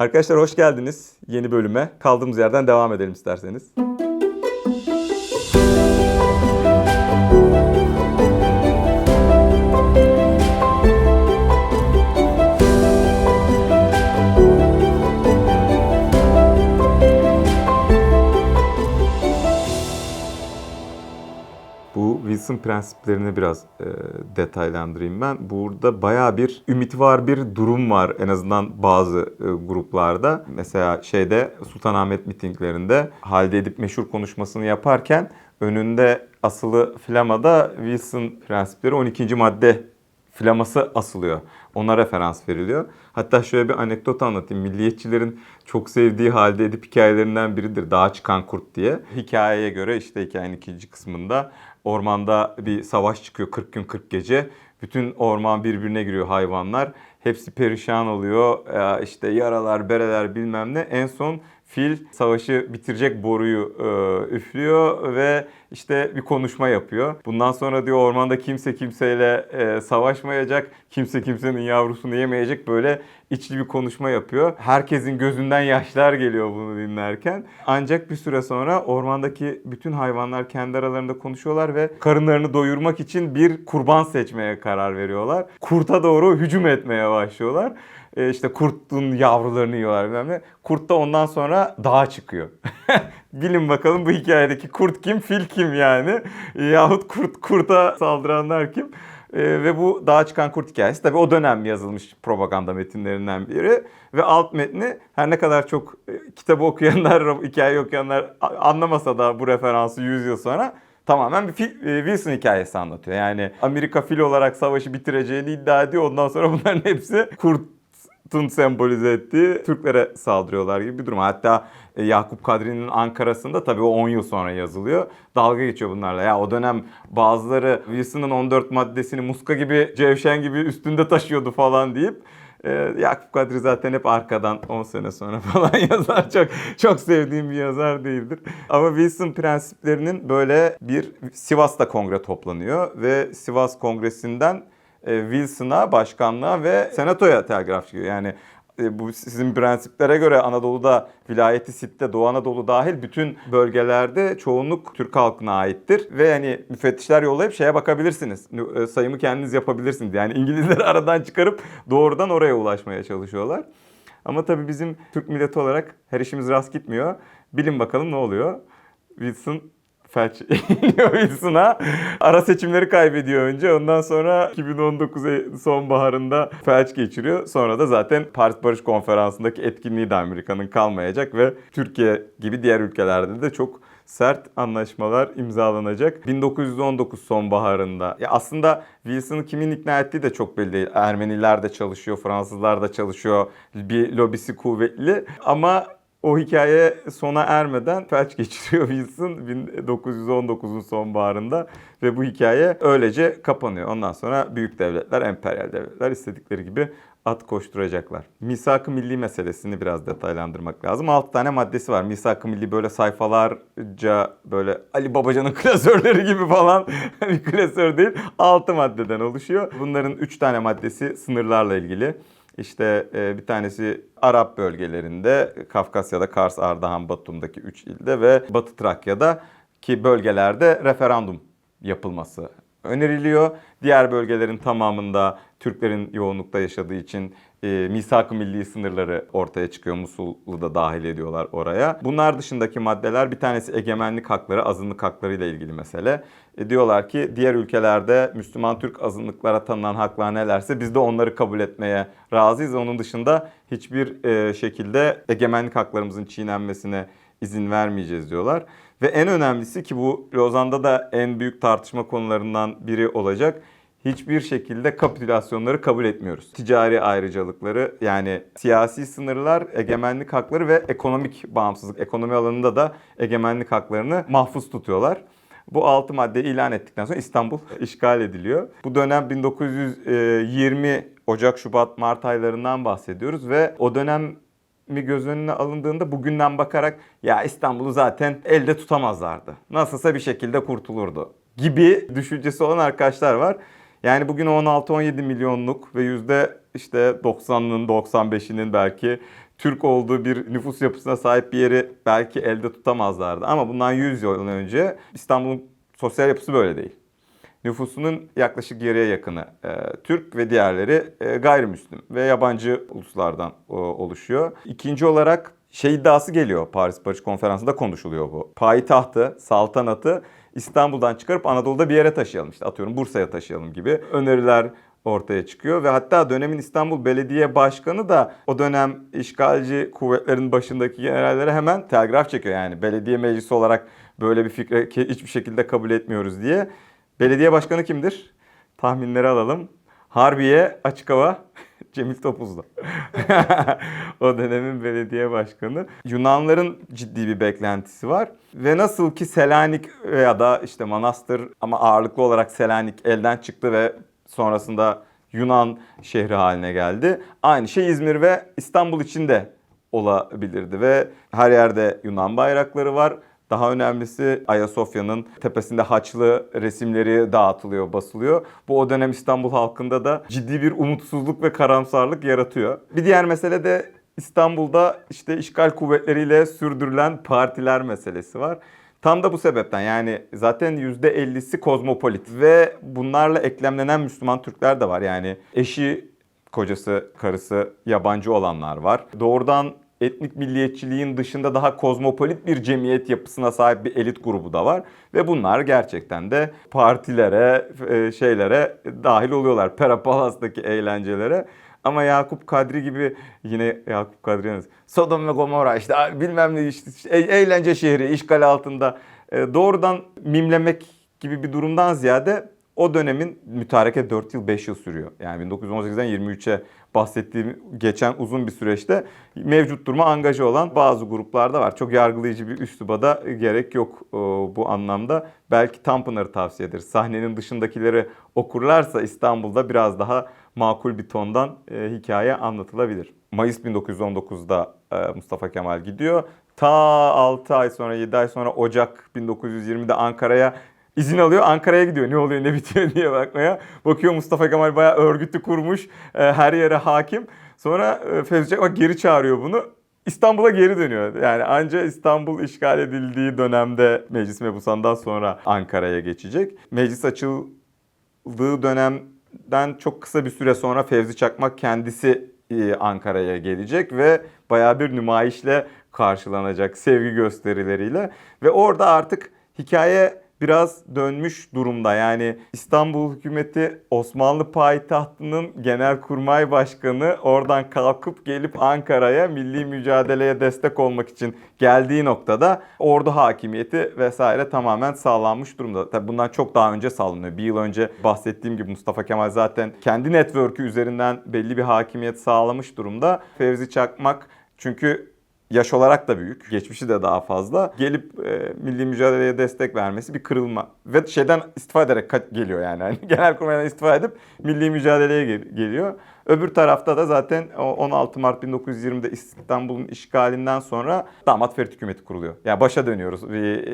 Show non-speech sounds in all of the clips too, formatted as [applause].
Arkadaşlar hoş geldiniz yeni bölüme. Kaldığımız yerden devam edelim isterseniz. Wilson prensiplerini biraz e, detaylandırayım ben. Burada baya bir ümit var bir durum var en azından bazı e, gruplarda. Mesela şeyde Sultanahmet mitinglerinde Halide Edip meşhur konuşmasını yaparken önünde asılı flamada Wilson prensipleri 12. madde flaması asılıyor. Ona referans veriliyor. Hatta şöyle bir anekdot anlatayım. Milliyetçilerin çok sevdiği halde edip hikayelerinden biridir. Dağa çıkan kurt diye. Hikayeye göre işte hikayenin ikinci kısmında ormanda bir savaş çıkıyor 40 gün 40 gece. Bütün orman birbirine giriyor hayvanlar. Hepsi perişan oluyor. İşte yaralar, bereler bilmem ne. En son fil savaşı bitirecek boruyu e, üflüyor ve işte bir konuşma yapıyor. Bundan sonra diyor ormanda kimse kimseyle e, savaşmayacak, kimse kimsenin yavrusunu yemeyecek böyle içli bir konuşma yapıyor. Herkesin gözünden yaşlar geliyor bunu dinlerken. Ancak bir süre sonra ormandaki bütün hayvanlar kendi aralarında konuşuyorlar ve karınlarını doyurmak için bir kurban seçmeye karar veriyorlar. Kurta doğru hücum etmeye başlıyorlar. E, işte kurtun yavrularını yiyorlar bilmem ne. Kurt da ondan sonra dağa çıkıyor. [laughs] Bilin bakalım bu hikayedeki kurt kim, fil kim yani? Yahut kurt kurta saldıranlar kim? E, ve bu dağa çıkan kurt hikayesi tabii o dönem yazılmış propaganda metinlerinden biri. Ve alt metni her ne kadar çok e, kitabı okuyanlar, [laughs] hikayeyi okuyanlar anlamasa da bu referansı 100 yıl sonra tamamen bir e, Wilson hikayesi anlatıyor. Yani Amerika fil olarak savaşı bitireceğini iddia ediyor. Ondan sonra bunların hepsi kurt Tun sembolize ettiği Türklere saldırıyorlar gibi bir durum. Hatta e, Yakup Kadri'nin Ankara'sında tabii o 10 yıl sonra yazılıyor. Dalga geçiyor bunlarla. Ya o dönem bazıları Wilson'ın 14 maddesini muska gibi, cevşen gibi üstünde taşıyordu falan deyip e, Yakup Kadri zaten hep arkadan 10 sene sonra [laughs] falan yazar. Çok çok sevdiğim bir yazar değildir. Ama Wilson prensiplerinin böyle bir Sivas'ta kongre toplanıyor ve Sivas kongresinden Wilson'a, başkanlığa ve senatoya telgraf çıkıyor. Yani e, bu sizin prensipleri göre Anadolu'da vilayeti Sit'te Doğu Anadolu dahil bütün bölgelerde çoğunluk Türk halkına aittir. Ve hani müfettişler yollayıp şeye bakabilirsiniz. E, Sayımı kendiniz yapabilirsiniz. Yani İngilizleri [laughs] aradan çıkarıp doğrudan oraya ulaşmaya çalışıyorlar. Ama tabii bizim Türk milleti olarak her işimiz rast gitmiyor. Bilin bakalım ne oluyor. Wilson felç Wilson'a [laughs] ara seçimleri kaybediyor önce. Ondan sonra 2019 e- sonbaharında felç geçiriyor. Sonra da zaten Paris Barış Konferansı'ndaki etkinliği de Amerika'nın kalmayacak ve Türkiye gibi diğer ülkelerde de çok sert anlaşmalar imzalanacak. 1919 sonbaharında. Ya aslında Wilson'ı kimin ikna ettiği de çok belli değil. Ermeniler de çalışıyor, Fransızlar da çalışıyor. Bir lobisi kuvvetli ama o hikaye sona ermeden felç geçiriyor Wilson 1919'un sonbaharında ve bu hikaye öylece kapanıyor. Ondan sonra büyük devletler, emperyal devletler istedikleri gibi at koşturacaklar. Misak-ı milli meselesini biraz detaylandırmak lazım. 6 tane maddesi var. Misak-ı milli böyle sayfalarca böyle Ali Babacan'ın [laughs] klasörleri gibi falan bir klasör değil. 6 maddeden oluşuyor. Bunların 3 tane maddesi sınırlarla ilgili. İşte e, bir tanesi Arap bölgelerinde, Kafkasya'da, Kars, Ardahan, Batum'daki 3 ilde ve Batı Trakya'da ki bölgelerde referandum yapılması öneriliyor. Diğer bölgelerin tamamında Türklerin yoğunlukta yaşadığı için e, misak-ı milli sınırları ortaya çıkıyor. Musul'u da dahil ediyorlar oraya. Bunlar dışındaki maddeler bir tanesi egemenlik hakları, azınlık hakları ile ilgili mesele. E, diyorlar ki diğer ülkelerde Müslüman Türk azınlıklara tanınan haklar nelerse biz de onları kabul etmeye razıyız. Onun dışında hiçbir e, şekilde egemenlik haklarımızın çiğnenmesine izin vermeyeceğiz diyorlar. Ve en önemlisi ki bu Lozan'da da en büyük tartışma konularından biri olacak. Hiçbir şekilde kapitülasyonları kabul etmiyoruz. Ticari ayrıcalıkları yani siyasi sınırlar, egemenlik hakları ve ekonomik bağımsızlık, ekonomi alanında da egemenlik haklarını mahfuz tutuyorlar. Bu altı maddeyi ilan ettikten sonra İstanbul işgal ediliyor. Bu dönem 1920 Ocak, Şubat, Mart aylarından bahsediyoruz ve o dönem mi göz önüne alındığında bugünden bakarak ya İstanbul'u zaten elde tutamazlardı. Nasılsa bir şekilde kurtulurdu gibi düşüncesi olan arkadaşlar var. Yani bugün 16-17 milyonluk ve yüzde işte 90'ının 95'inin belki Türk olduğu bir nüfus yapısına sahip bir yeri belki elde tutamazlardı. Ama bundan 100 yıl önce İstanbul'un sosyal yapısı böyle değil. Nüfusunun yaklaşık yarıya yakını e, Türk ve diğerleri e, gayrimüslim ve yabancı uluslardan e, oluşuyor. İkinci olarak şey iddiası geliyor Paris Barış Konferansı'nda konuşuluyor bu. Payitahtı, saltanatı İstanbul'dan çıkarıp Anadolu'da bir yere taşıyalım işte atıyorum Bursa'ya taşıyalım gibi öneriler ortaya çıkıyor ve hatta dönemin İstanbul Belediye Başkanı da o dönem işgalci kuvvetlerin başındaki generallere hemen telgraf çekiyor yani belediye meclisi olarak böyle bir fikre hiçbir şekilde kabul etmiyoruz diye. Belediye başkanı kimdir? Tahminleri alalım. Harbiye, Açık Hava, [laughs] Cemil Topuzlu. [laughs] o dönemin belediye başkanı. Yunanların ciddi bir beklentisi var. Ve nasıl ki Selanik veya da işte Manastır ama ağırlıklı olarak Selanik elden çıktı ve sonrasında Yunan şehri haline geldi. Aynı şey İzmir ve İstanbul için de olabilirdi ve her yerde Yunan bayrakları var. Daha önemlisi Ayasofya'nın tepesinde haçlı resimleri dağıtılıyor, basılıyor. Bu o dönem İstanbul halkında da ciddi bir umutsuzluk ve karamsarlık yaratıyor. Bir diğer mesele de İstanbul'da işte işgal kuvvetleriyle sürdürülen partiler meselesi var. Tam da bu sebepten yani zaten %50'si kozmopolit ve bunlarla eklemlenen Müslüman Türkler de var. Yani eşi, kocası, karısı yabancı olanlar var. Doğrudan etnik milliyetçiliğin dışında daha kozmopolit bir cemiyet yapısına sahip bir elit grubu da var. Ve bunlar gerçekten de partilere, e, şeylere dahil oluyorlar. Pera Palas'taki eğlencelere. Ama Yakup Kadri gibi yine Yakup Kadri yalnız, Sodom ve Gomorra işte bilmem ne işte e- eğlence şehri işgal altında e, doğrudan mimlemek gibi bir durumdan ziyade o dönemin mütareke 4 yıl 5 yıl sürüyor. Yani 1918'den 23'e bahsettiğim geçen uzun bir süreçte mevcut duruma angaje olan bazı gruplarda var. Çok yargılayıcı bir üsluba da gerek yok e, bu anlamda. Belki Tanpınar'ı tavsiye ederiz. Sahnenin dışındakileri okurlarsa İstanbul'da biraz daha makul bir tondan e, hikaye anlatılabilir. Mayıs 1919'da e, Mustafa Kemal gidiyor. Ta 6 ay sonra 7 ay sonra Ocak 1920'de Ankara'ya izin alıyor. Ankara'ya gidiyor. Ne oluyor ne bitiyor diye bakmaya. Bakıyor Mustafa Kemal bayağı örgütü kurmuş. e, her yere hakim. Sonra e, Fevzi Çakmak geri çağırıyor bunu. İstanbul'a geri dönüyor. Yani anca İstanbul işgal edildiği dönemde Meclis Mebusan'dan sonra Ankara'ya geçecek. Meclis açıldığı dönemden çok kısa bir süre sonra Fevzi Çakmak kendisi e, Ankara'ya gelecek ve bayağı bir nümayişle karşılanacak sevgi gösterileriyle ve orada artık hikaye biraz dönmüş durumda. Yani İstanbul hükümeti Osmanlı payitahtının genelkurmay başkanı oradan kalkıp gelip Ankara'ya milli mücadeleye destek olmak için geldiği noktada ordu hakimiyeti vesaire tamamen sağlanmış durumda. Tabii bundan çok daha önce sağlanıyor. Bir yıl önce bahsettiğim gibi Mustafa Kemal zaten kendi network'ü üzerinden belli bir hakimiyet sağlamış durumda. Fevzi Çakmak çünkü yaş olarak da büyük, geçmişi de daha fazla. Gelip e, milli mücadeleye destek vermesi bir kırılma. Ve şeyden istifa ederek geliyor yani. yani [laughs] Genelkurmay'dan istifa edip milli mücadeleye gel- geliyor. Öbür tarafta da zaten o 16 Mart 1920'de İstanbul'un işgalinden sonra damat Ferit hükümeti kuruluyor. Yani başa dönüyoruz.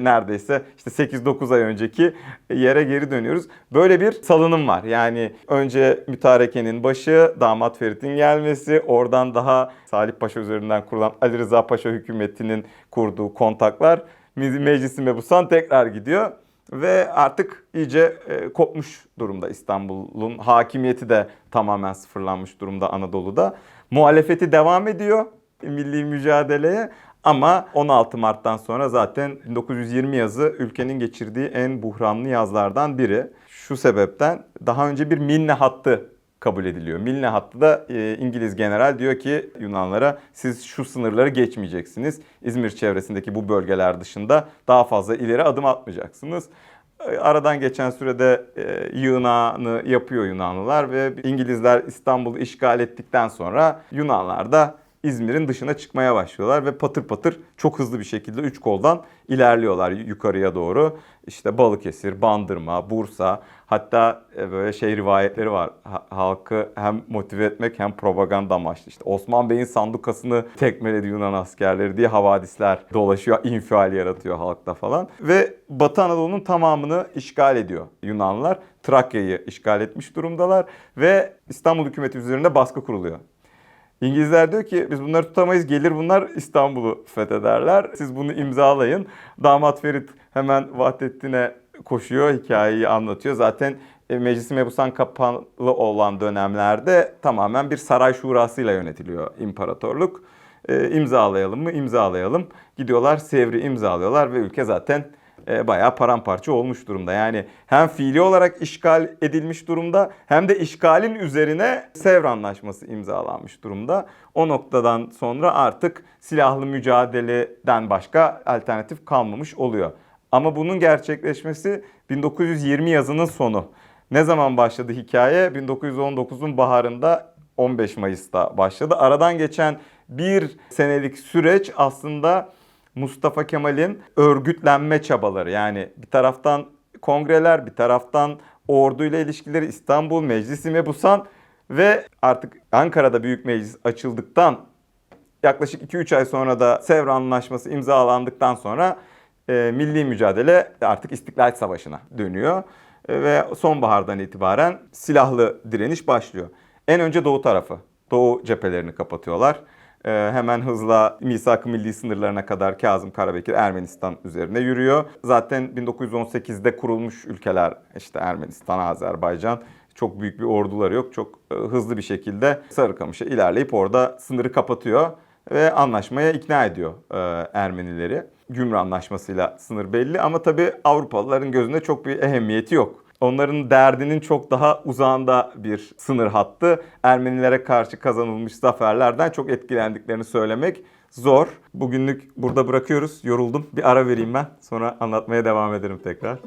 Neredeyse işte 8-9 ay önceki yere geri dönüyoruz. Böyle bir salınım var. Yani önce mütarekenin başı, damat Ferit'in gelmesi, oradan daha Salih Paşa üzerinden kurulan Ali Rıza Paşa hükümetinin kurduğu kontaklar Meclisi Mebusan tekrar gidiyor. Ve artık iyice e, kopmuş durumda İstanbul'un hakimiyeti de tamamen sıfırlanmış durumda Anadolu'da. Muhalefeti devam ediyor milli mücadeleye ama 16 Mart'tan sonra zaten 1920 yazı ülkenin geçirdiği en buhranlı yazlardan biri. Şu sebepten daha önce bir Milne hattı kabul ediliyor. Milne hattı da e, İngiliz general diyor ki Yunanlara siz şu sınırları geçmeyeceksiniz. İzmir çevresindeki bu bölgeler dışında daha fazla ileri adım atmayacaksınız. E, Aradan geçen sürede e, yığınağını yapıyor Yunanlılar ve İngilizler İstanbul'u işgal ettikten sonra Yunanlar da İzmir'in dışına çıkmaya başlıyorlar ve patır patır çok hızlı bir şekilde üç koldan ilerliyorlar yukarıya doğru. İşte Balıkesir, Bandırma, Bursa hatta e, böyle şey rivayetleri var. Ha- halkı hem motive etmek hem propaganda amaçlı. İşte Osman Bey'in sandukasını tekmeledi Yunan askerleri diye havadisler dolaşıyor, infial yaratıyor halkta falan. Ve Batı Anadolu'nun tamamını işgal ediyor Yunanlılar. Trakya'yı işgal etmiş durumdalar ve İstanbul hükümeti üzerinde baskı kuruluyor. İngilizler diyor ki biz bunları tutamayız gelir bunlar İstanbul'u fethederler. Siz bunu imzalayın. Damat Ferit hemen Vahdettin'e koşuyor hikayeyi anlatıyor. Zaten e, Meclis-i Mebusan kapalı olan dönemlerde tamamen bir saray şurasıyla yönetiliyor imparatorluk. E, imzalayalım mı? İmzalayalım. Gidiyorlar Sevr'i imzalıyorlar ve ülke zaten e, bayağı paramparça olmuş durumda. Yani hem fiili olarak işgal edilmiş durumda hem de işgalin üzerine Sevr Anlaşması imzalanmış durumda. O noktadan sonra artık silahlı mücadeleden başka alternatif kalmamış oluyor. Ama bunun gerçekleşmesi 1920 yazının sonu. Ne zaman başladı hikaye? 1919'un baharında 15 Mayıs'ta başladı. Aradan geçen bir senelik süreç aslında Mustafa Kemal'in örgütlenme çabaları. Yani bir taraftan kongreler, bir taraftan orduyla ilişkileri, İstanbul, Meclisi Mebusan ve artık Ankara'da Büyük Meclis açıldıktan yaklaşık 2-3 ay sonra da Sevr Anlaşması imzalandıktan sonra e, milli mücadele artık İstiklal Savaşı'na dönüyor. E, ve sonbahardan itibaren silahlı direniş başlıyor. En önce doğu tarafı, doğu cephelerini kapatıyorlar. E, hemen hızla misak-ı milli sınırlarına kadar Kazım Karabekir Ermenistan üzerine yürüyor. Zaten 1918'de kurulmuş ülkeler işte Ermenistan, Azerbaycan çok büyük bir orduları yok. Çok e, hızlı bir şekilde Sarıkamış'a ilerleyip orada sınırı kapatıyor ve anlaşmaya ikna ediyor e, Ermenileri. Gümrü Anlaşması'yla sınır belli ama tabii Avrupalıların gözünde çok bir ehemmiyeti yok. Onların derdinin çok daha uzağında bir sınır hattı. Ermenilere karşı kazanılmış zaferlerden çok etkilendiklerini söylemek zor. Bugünlük burada bırakıyoruz. Yoruldum. Bir ara vereyim ben. Sonra anlatmaya devam ederim tekrar.